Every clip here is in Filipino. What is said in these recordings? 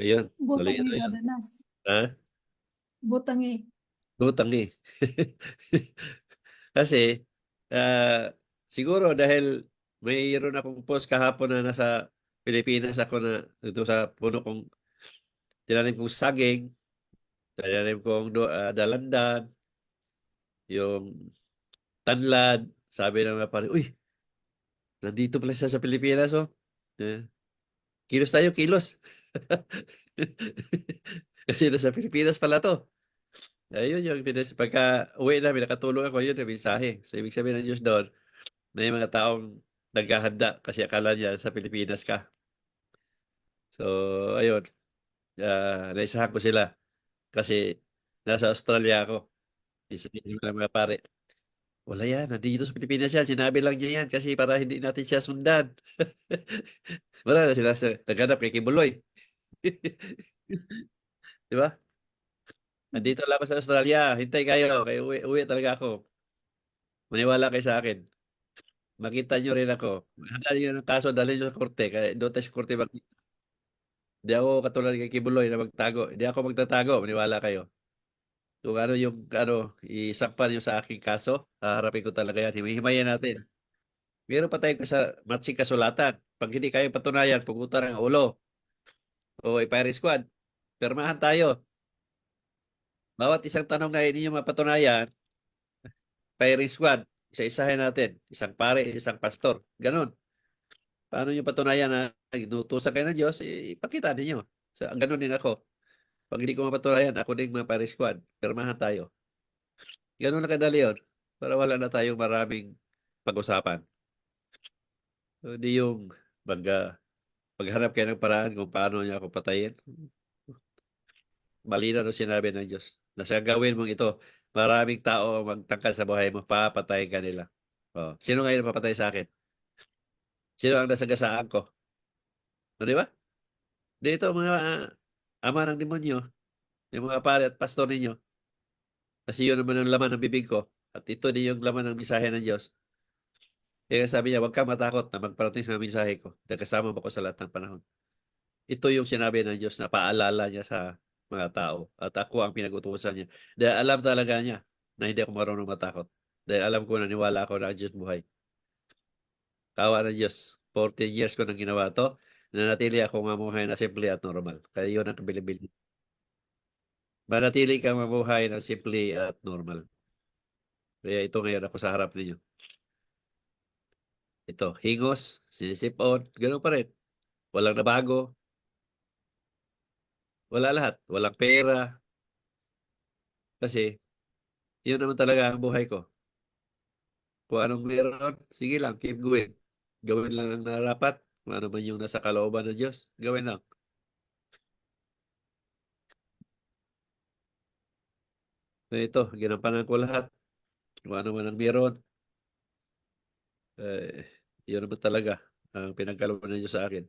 Ayun, tuloy Butangi na yun. Ha? Butangi. Lutang eh. Kasi, ah, siguro dahil mayroon akong post kahapon na nasa Pilipinas ako na dito sa puno kong tinanim kong saging, tinanim kong do, ah, dalandan, yung tanlad, sabi ng mga pare, uy, nandito pala siya sa Pilipinas, oh. Eh, kilos tayo, kilos. Kasi nasa Pilipinas pala to. Ayun yung pinas pagka uwi namin nakatulog ako yun yung mensahe. So ibig sabihin ng Diyos doon, may mga taong naghahanda kasi akala niya sa Pilipinas ka. So ayun, ah naisahan ko sila kasi nasa Australia ako. Isa din mga pare. Wala yan, nandito sa Pilipinas yan. Sinabi lang niya yan kasi para hindi natin siya sundan. Wala na sila sa naghanap kay Kibuloy. Di ba? Nandito lang ako sa Australia. Hintay kayo. Kaya uwi, uwi talaga ako. Maniwala kayo sa akin. Makita nyo rin ako. Handa nyo ng kaso, dali nyo sa korte. Kaya doon tayo sa korte makita. Hindi ako katulad kay Kibuloy na magtago. Hindi ako magtatago. Maniwala kayo. Kung ano yung, ano, isakpan nyo sa aking kaso, haharapin ko talaga yan. Himahimayan natin. Meron pa tayong kasa, matsing kasulatan. Pag hindi kayo patunayan, pugutan ng ulo. O i-fire squad. Permahan tayo. Bawat isang tanong na hindi mapatunayan, firing squad, isa-isahin natin. Isang pare, isang pastor. Ganon. Paano nyo patunayan na inutusan kayo ng Diyos, eh, ipakita ninyo. So, ganon din ako. Pag hindi ko mapatunayan, ako din mga firing squad. Permahan tayo. Ganon na kadali yun. Para wala na tayong maraming pag-usapan. So, Hindi yung mag, ah, maghanap kayo ng paraan kung paano niya ako patayin. Malinaw na sinabi ng Diyos. Na sa gawin mong ito, maraming tao ang magtangkal sa buhay mo, papatayin ka nila. Oh. Sino ngayon papatay sa akin? Sino ang nasagasaan ko? O, di ba? Dito mga ama ng demonyo, yung mga pare at pastor ninyo. Kasi yun naman ang laman ng bibig ko. At ito din yung laman ng mensahe ng Diyos. Kaya sabi niya, huwag kang matakot na magparating sa mensahe ko. Dahil kasama mo ko sa lahat ng panahon. Ito yung sinabi ng Diyos na paalala niya sa mga tao. At ako ang pinag-utusan niya. Dahil alam talaga niya na hindi ako marunong matakot. Dahil alam ko na niwala ako na ang Diyos buhay. Tawa ng Diyos. 14 years ko nang ginawa to. Nanatili ako mamuhay na simple at normal. Kaya yun ang kabilibili. Manatili kang mamuhay na simple at normal. Kaya ito ngayon ako sa harap ninyo. Ito, hingos, sinisipon, ganoon pa rin. Walang nabago. Wala lahat. Walang pera. Kasi, yun naman talaga ang buhay ko. Kung anong meron, sige lang, keep going. Gawin lang ang narapat. Kung ano man yung nasa kalooban ng Diyos, gawin lang. Na ito, ginampanan ko lahat. Kung ano man ang meron. Eh, yun naman talaga ang pinagkalooban ng Diyos sa akin.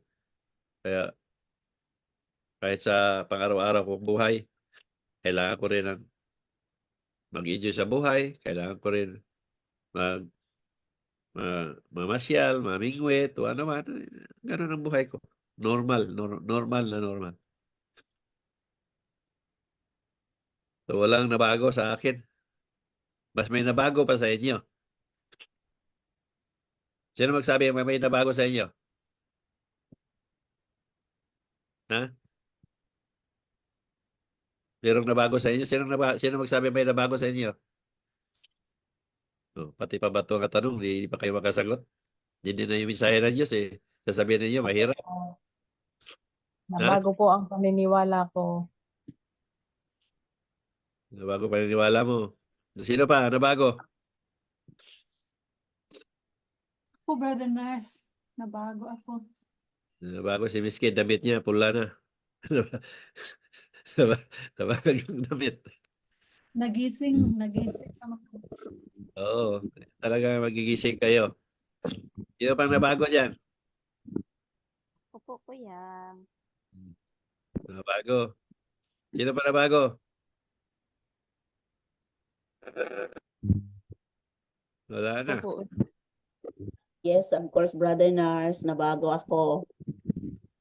Kaya, kahit sa pang-araw-araw kong buhay, kailangan ko rin ng mag-enjoy sa buhay, kailangan ko rin mag ma, mamasyal, mamingwit, o ano man. Ganun ang buhay ko. Normal, nor- normal na normal. So, walang nabago sa akin. Mas may nabago pa sa inyo. Sino magsabi may may nabago sa inyo? Ha? Merong nabago sa inyo? Sino, naba, sino magsabi may nabago sa inyo? Oh, pati pa ba ito ang tanong? Di, di pa kayo makasagot? Hindi na yung mensahe ng Diyos eh. Sasabihin ninyo, mahirap. Nabago po ang paniniwala ko. Nabago paniniwala mo. Sino pa? Nabago? Ako, Brother Nars. Nabago ako. Nabago si Miskin. Damit niya, pula na. Naba- Nabago yung damit. Nagising, nagising sa mga Oo. Talaga magigising kayo. Sino pang nabago dyan? Opo, kuya. Nabago. Sino pa nabago? Wala na. Opo. Yes, of course, Brother Nars, nabago ako.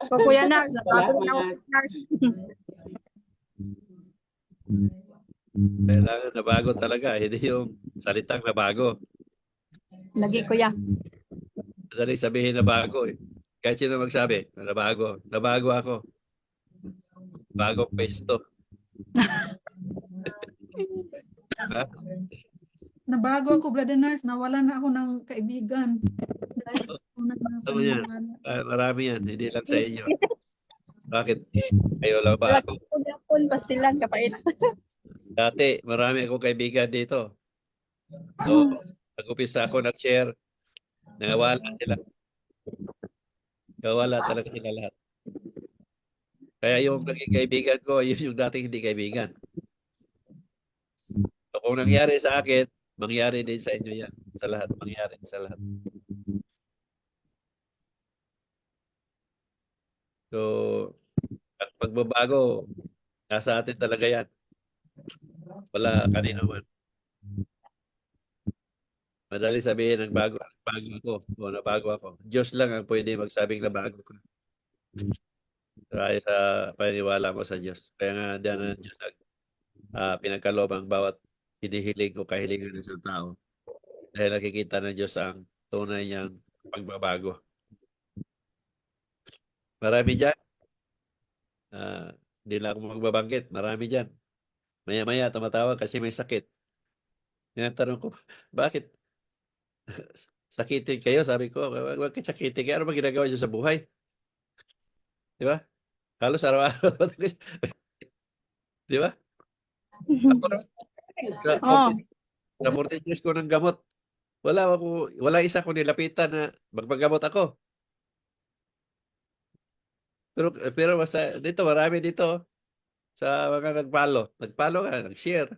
Po, Kuya Nars, bago na Salamat. Nars. Kailangan na bago talaga, hindi yung salitang na bago. Lagi, Kuya. Madali sabihin na bago eh. Kahit sino magsabi, na bago. Nabago ako. Bagong pesto. Nabago ako, Brother Nars. Nawala na ako ng kaibigan. Na Ano yan? Ah, marami yan, hindi lang sa inyo. Bakit? Kayo lang ba ako? Pastilan, kapait. Dati, marami akong kaibigan dito. So, nag-upisa ako nag-share. Nawala sila. Nawala talaga sila lahat. Kaya yung naging kaibigan ko, yun yung dating hindi kaibigan. So, kung nangyari sa akin, mangyari din sa inyo yan. Sa lahat, mangyari sa lahat. So, ang pagbabago, nasa atin talaga yan. Wala kanino man. Madali sabihin ng bago, bago ako o nabago ako. Diyos lang ang pwede magsabing na bago ka. Dahil sa paniniwala mo sa Diyos. Kaya nga diyan ang Diyos nag uh, pinagkaloob ang bawat hinihiling o kahilingan ng isang tao. Dahil nakikita ng Diyos ang tunay niyang pagbabago. Marami dyan. Ah, hindi lang ako magbabanggit. Marami dyan. Maya-maya tumatawa kasi may sakit. Tinatanong ko, bakit? Sakitin kayo, sabi ko. Wag kayo sakitin kayo. Ano ba ginagawa niyo sa buhay? Di ba? Halos araw-araw. Di ba? Sa, Oh. sa 14 years ko ng gamot, wala ako, wala isa ko nilapitan na magpagamot ako. Pero pero basta dito marami dito sa mga nagpalo. Nagpalo ka, nag-share.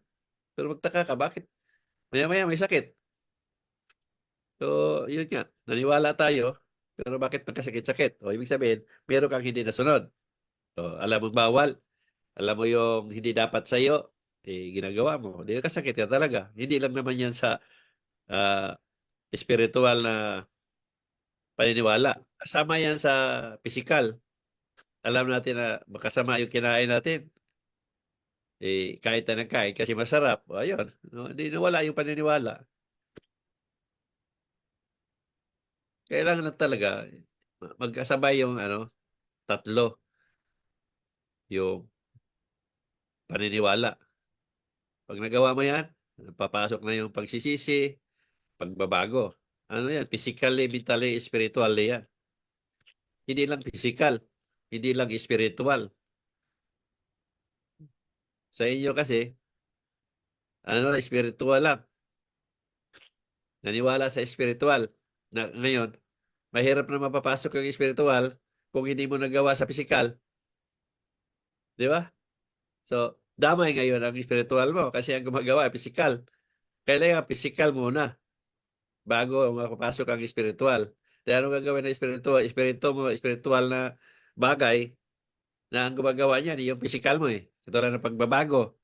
Pero magtaka ka, bakit? Maya-maya may sakit. So, yun nga. Naniwala tayo, pero bakit magkasakit-sakit? O, ibig sabihin, meron kang hindi nasunod. So, alam mo bawal. Alam mo yung hindi dapat sa'yo, eh, ginagawa mo. Hindi kasakit ka talaga. Hindi lang naman yan sa ah, spiritual na paniniwala. Kasama yan sa physical. Alam natin na makasama yung kinain natin. Eh, kahit na nagkain kasi masarap. O, ayun. No, hindi nawala yung paniniwala. Kailangan na talaga ma- magkasabay yung ano, tatlo. Yung paniniwala. Pag nagawa mo yan, papasok na yung pagsisisi, pagbabago. Ano yan? Physically, mentally, spiritually yan. Hindi lang physical, hindi lang spiritual. Sa inyo kasi, ano, spiritual lang. Naniwala sa spiritual. Na, ngayon, mahirap na mapapasok yung spiritual kung hindi mo nagawa sa physical. Di ba? So, damay ngayon ang spiritual mo kasi ang gumagawa ay physical. Kailangan physical muna bago makapasok ang spiritual. Dahil ano gagawin ng spiritual, spiritual mo, spiritual na bagay na ang gumagawa niyan yung physical mo eh. Katulad ng pagbabago,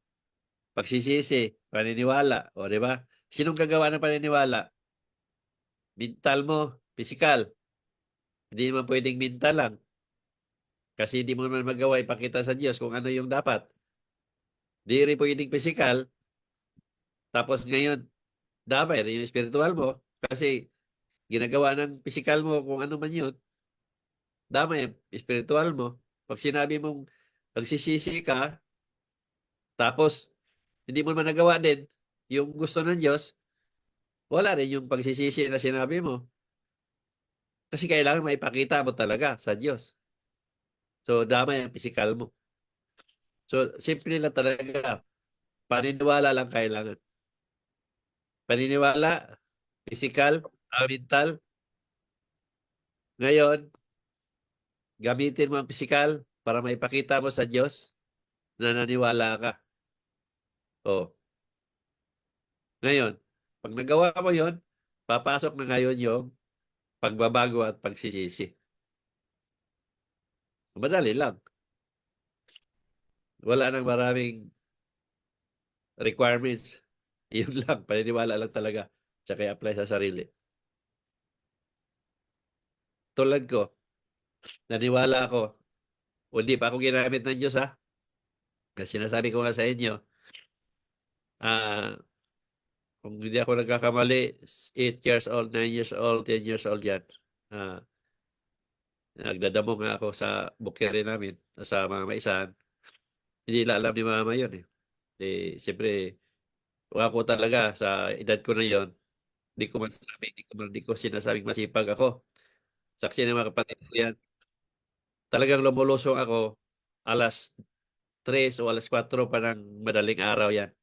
pagsisisi, paniniwala, o di ba? Sinong gagawa ng paniniwala? Mental mo, physical. Hindi naman pwedeng mental lang. Kasi hindi mo naman magawa ipakita sa Diyos kung ano yung dapat. Di rin pwedeng physical. Tapos ngayon, damay rin yung spiritual mo. Kasi ginagawa ng physical mo kung ano man yun. Damay yung spiritual mo. Pag sinabi mong nagsisisi ka, tapos hindi mo naman nagawa din yung gusto ng Diyos, wala rin yung pagsisisi na sinabi mo. Kasi kailangan maipakita mo talaga sa Diyos. So, damay ang physical mo. So, simple lang talaga. Paniniwala lang kailangan. Paniniwala, physical, mental. Ngayon, gamitin mo ang physical para maipakita mo sa Diyos na naniwala ka. O. Ngayon, pag nagawa mo yon, papasok na ngayon yung pagbabago at pagsisisi. Madali lang. Wala nang maraming requirements. Yun lang, paniniwala lang talaga. Tsaka i-apply sa sarili. Tulad ko, naniwala ako. O hindi pa ako ginamit ng Diyos ha. Kasi sinasabi ko nga sa inyo, ah, kung hindi ako nagkakamali, 8 years old, 9 years old, 10 years old yan. Ah, nagdadamo nga ako sa bukere namin, sa mga maisan. Hindi nila alam ni mama yun eh. Eh, siyempre, ako talaga sa edad ko na yon hindi ko masasabi, hindi ko, hindi ko sinasabing masipag ako. Saksi ng mga kapatid ko yan. Talagang lumulusong ako alas 3 o alas 4 pa ng madaling araw yan.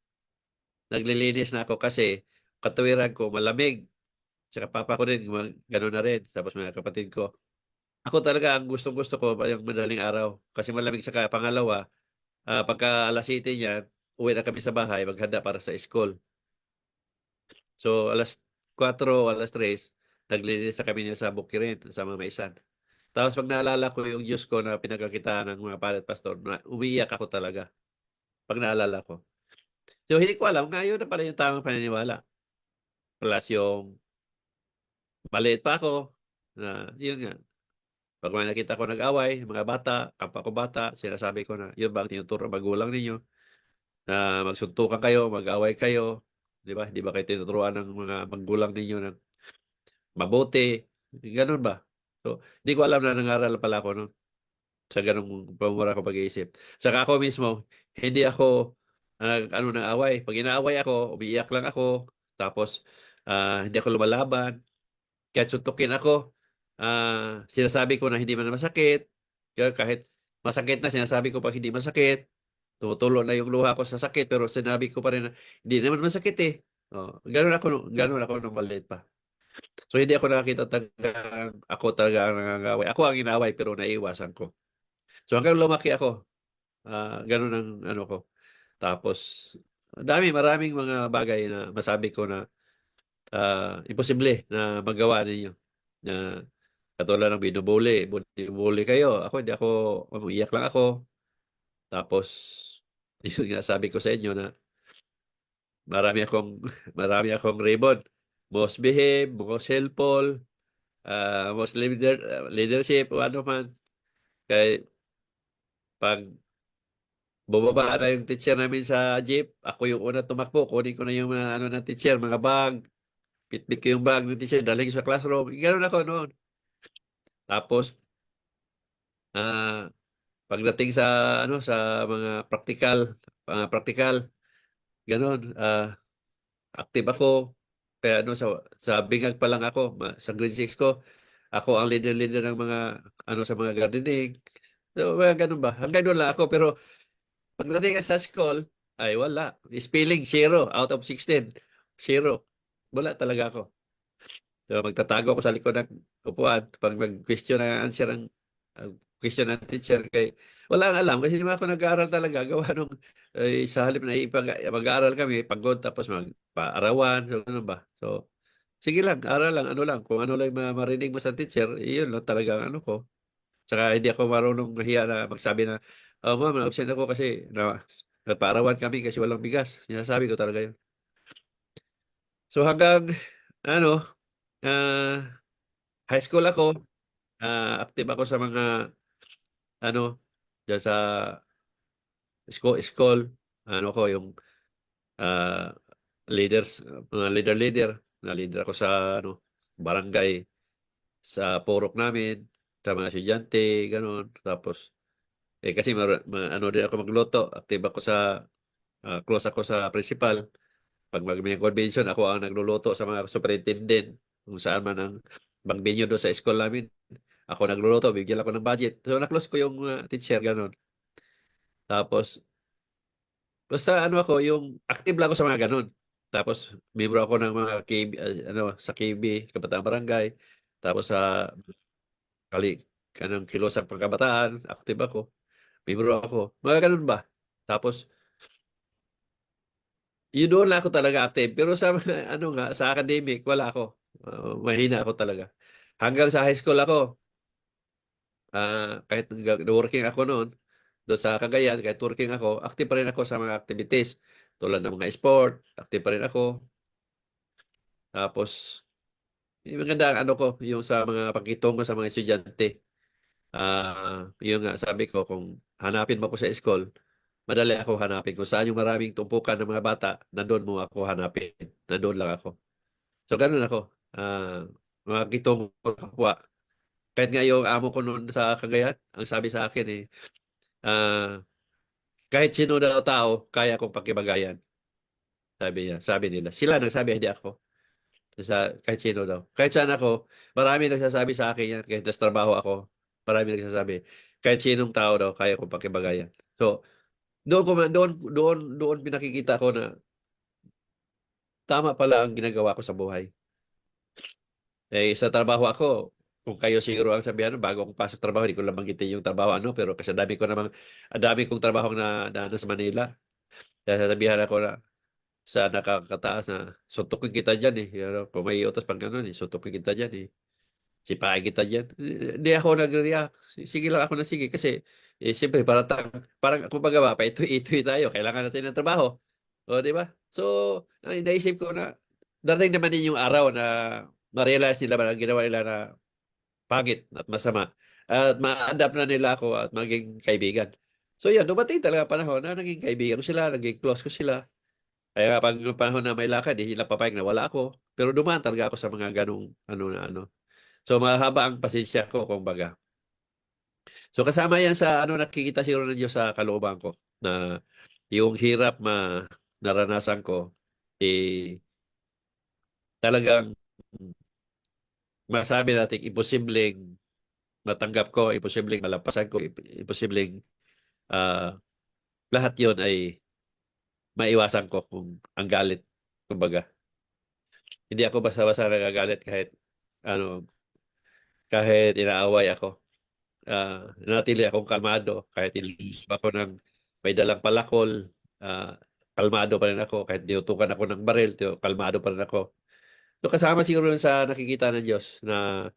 Naglilinis na ako kasi katuwiran ko malamig. Tsaka papa ko rin, gano'n na rin. Tapos mga kapatid ko. Ako talaga, ang gustong-gusto ko yung madaling araw. Kasi malamig sa pangalawa, ah, pagka alas 7 yan, uwi na kami sa bahay, maghanda para sa school. So, alas 4 o alas 3, naglilinis na kami niya sa bukirin, sa mga maisan. Tapos pag naalala ko yung Diyos ko na pinagkakitaan ng mga paret pastor, umiiyak ako talaga. Pag naalala ko. So, hindi ko alam, ngayon na pala yung tamang paniniwala. Plus yung maliit pa ako, na yun nga. Pag may nakita ko nag-away, mga bata, kapwa ko bata, sinasabi ko na, yun ba ang tinuturo ng magulang ninyo? Na magsuntukan kayo, mag-away kayo, di ba? Di ba kayo tinuturuan ng mga magulang ninyo ng mabuti? Ganun ba? So, di ko alam na nangaral pala ako no? sa ganung pamura ko pag-iisip. Saka ako mismo, hindi ako ah, ano nang away. Pag inaaway ako, umiiyak lang ako. Tapos, ah, hindi ako lumalaban. Kahit suntukin ako, ah, sinasabi ko na hindi man masakit. Kahit masakit na, sinasabi ko pag hindi masakit. Tumutulo na yung luha ko sa sakit, pero sinabi ko pa rin na hindi naman masakit eh. Oh, ganun ako, ganun ako nung maliit pa. So hindi ako nakakita talaga, ako talaga ang nangangaway. Ako ang inaway pero naiiwasan ko. So hanggang lumaki ako, ah ganun ang ano ko. Tapos, dami, maraming mga bagay na masabi ko na ah, imposible na magawa ninyo. Na katulad ng binubuli, binubuli kayo. Ako, hindi ako, umiiyak lang ako. Tapos, yun nga sabi ko sa inyo na marami akong, marami akong ribbon. Most behave, most helpful, ah most leader, leadership, ano man. Kaya, pag bumaba na yung teacher namin sa jeep, ako yung una tumakbo, kunin ko na yung mga ano ng teacher, mga bag, bitbit ko yung bag ng teacher, daling sa classroom. Ganun ako noon. Tapos, ah pagdating sa ano sa mga practical, mga practical, ganun, ah active ako. Kaya ano sa sa bingag pa lang ako, sa grade 6 ko, ako ang leader-leader ng mga ano sa mga gardening. So, mga ganun ba? Hanggang doon lang ako pero pagdating sa school, ay wala. Spelling zero out of 16. Zero. Wala talaga ako. So, magtatago ako sa likod ng upuan pag mag-question na answer ang ang question ng teacher kay wala ang alam kasi hindi ako nag-aaral talaga gawa nung ay, sa halip na ipag mag-aaral kami pagod tapos magpaarawan so ano ba so sige lang aral lang ano lang kung ano lang ma- marinig mo sa teacher iyon lang talaga ang ano ko saka hindi ako marunong mahiya na magsabi na oh ma'am absent ako kasi na nagpaarawan kami kasi walang bigas. Sinasabi ko talaga yun. So hanggang ano ah, high school ako ah, active ako sa mga ano dyan sa school, school ano ko yung ah, leaders mga leader leader na leader ako sa ano barangay sa purok namin sa mga estudyante ganun tapos eh kasi mar, ma- ano din ako magluto active ako sa ah, close ako sa principal pag mag may convention ako ang nagluluto sa mga superintendent kung saan man ang bang venue doon sa school namin ako nagluluto, bigyan ako ng budget. So, na-close ko yung uh, teacher, ganun. Tapos, basta ano ako, yung active lang ako sa mga ganun. Tapos, membro ako ng mga KB, uh, ano, sa KB, Kabataan Barangay. Tapos sa kali, kanang kilosang pagkabataan, active ako. Membro ako. Mga ganun ba? Tapos, yun doon lang ako talaga active. Pero sa ano nga, sa academic, wala ako. Uh, mahina ako talaga. Hanggang sa high school ako, ah kahit working ako noon, doon sa Cagayan, kahit working ako, active pa rin ako sa mga activities. Tulad ng mga sport, active pa rin ako. Tapos, yung maganda ang ano ko, yung sa mga pagkitungo sa mga estudyante. Ah, yun nga, sabi ko, kung hanapin mo ko sa school, madali ako hanapin. Kung saan yung maraming tumpukan ng mga bata, nandun mo ako hanapin. Nandun lang ako. So, ganun ako. Ah, makikita mo kapwa. Kahit nga yung amo ko noon sa Cagayan, ang sabi sa akin eh, ah, kahit sino daw tao, kaya kong pakibagayan. Sabi niya, sabi nila. Sila nagsabi, hindi ako. Sa, kahit sino daw. Kahit saan ako, marami nagsasabi sa akin yan. Kahit nasa trabaho ako, marami nagsasabi. Kahit sinong tao daw, kaya kong pakibagayan. So, doon ko doon doon doon pinakikita ko na tama pala ang ginagawa ko sa buhay. Eh sa trabaho ako, kung kayo siguro ang sabihan bago akong pasok trabaho, hindi ko lang banggitin yung trabaho ano, pero kasi dami ko namang ang dami kong trabaho na, na nasa Manila. Kaya sasabihan ako na sa nakakataas na suntukin kita dyan eh. You know, kung may utos pang ganun eh, suntukin kita dyan eh. Sipain kita dyan. Hindi ako nag-react. Sige lang ako na sige kasi eh, siyempre parang, parang kumbaga ba, pa ito ito tayo. Kailangan natin ng trabaho. O, di ba? So, naisip ko na darating naman din yung araw na ma-realize nila ba ang ginawa nila na pangit at masama. At ma-adapt na nila ako at maging kaibigan. So yan, dumating talaga panahon na naging kaibigan ko sila, naging close ko sila. Kaya pag yung panahon na may lakad, hindi sila papayag na wala ako. Pero dumaan talaga ako sa mga ganong ano na ano. So mahaba ang pasensya ko, kumbaga. So kasama yan sa ano nakikita siguro ng Diyos sa kalooban ko na yung hirap ma naranasan ko eh talagang masabi natin imposibleng matanggap ko, imposibleng malampasan ko, imp- imposibleng ah, lahat yon ay maiwasan ko kung ang galit, kumbaga. Hindi ako basta-basta nagagalit kahit ano kahit inaaway ako. Ah, nanatili akong kalmado kahit ilusog ako ng may dalang palakol, ah, kalmado pa rin ako kahit dinutukan ako ng baril, kalmado pa rin ako. So kasama siguro yun sa nakikita ng Diyos na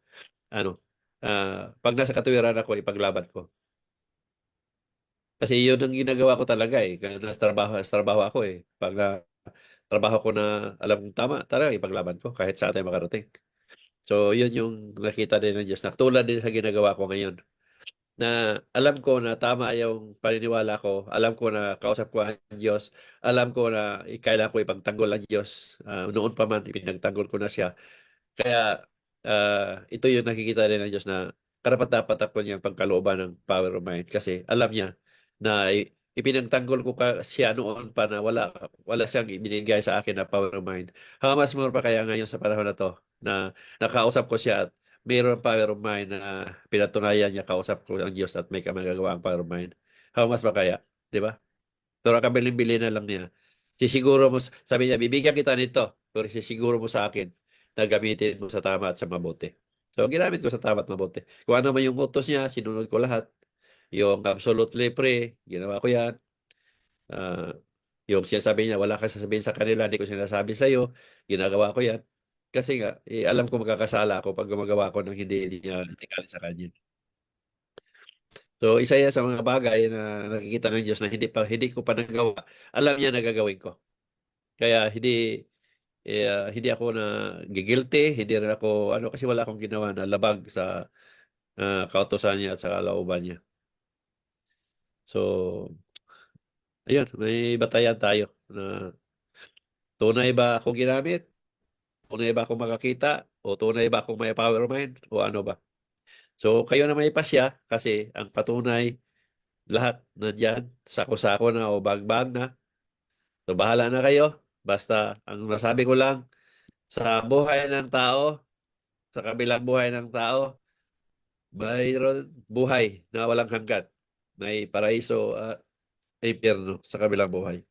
ano, ah, pag nasa katuwiran ako, ipaglaban ko. Kasi yun ang ginagawa ko talaga eh. Kaya nasa trabaho, nasa trabaho ako eh. Pag na, trabaho ko na alam kong tama, talaga ipaglaban ko kahit saan tayo makarating. So, yun yung nakita din ng Diyos. Na tulad din sa ginagawa ko ngayon. Na alam ko na tama yung paniniwala ko. Alam ko na kausap ko ang Diyos. Alam ko na kailangan ko ipagtanggol ang Diyos. Ah, noon pa man, ipinagtanggol ko na siya. Kaya, ah, ito yung nakikita din ng Diyos na karapat-dapat ako niyang pagkalooban ng power of mind. Kasi alam niya na ipinagtanggol ko ka siya noon pa na wala wala siyang ibinigay sa akin na power of mind. How much more pa kaya ngayon sa panahon na to na nakausap ko siya at mayroon power of mind na pinatunayan niya kausap ko ang Diyos at may magagawa ang power of mind. How much pa kaya? Di ba? Pero kabilin-bilin na lang niya. Sisiguro mo, sabi niya, bibigyan kita nito. Pero sisiguro mo sa akin na gamitin mo sa tama at sa mabuti. So, ginamit ko sa tama at mabuti. Kung ano man yung utos niya, sinunod ko lahat. Yung absolutely free, ginawa ko yan. Ah, yung sinasabi niya, wala kang sasabihin sa kanila, hindi ko sinasabi sa iyo, ginagawa ko yan. Kasi nga, eh, alam ko magkakasala ako pag gumagawa ko ng hindi, hindi niya natikali sa kanya. So, isa yan sa mga bagay na nakikita ng Diyos na hindi pa hindi ko pa nagawa. Alam niya na gagawin ko. Kaya hindi eh, ah, hindi ako na gigilty, hindi rin ako ano kasi wala akong ginawa na labag sa ah, kautosan niya at sa kalooban niya. So, ayun, may batayan tayo na tunay ba ako ginamit? Tunay ba ako makakita? O tunay ba akong may power mind? O ano ba? So, kayo na may pasya kasi ang patunay lahat nandyan, sako-sako na o bag-bag na. So, bahala na kayo. Basta, ang nasabi ko lang, sa buhay ng tao, sa kabilang buhay ng tao, mayroon buhay na walang hanggan. May paraiso at impyerno sa kabilang buhay.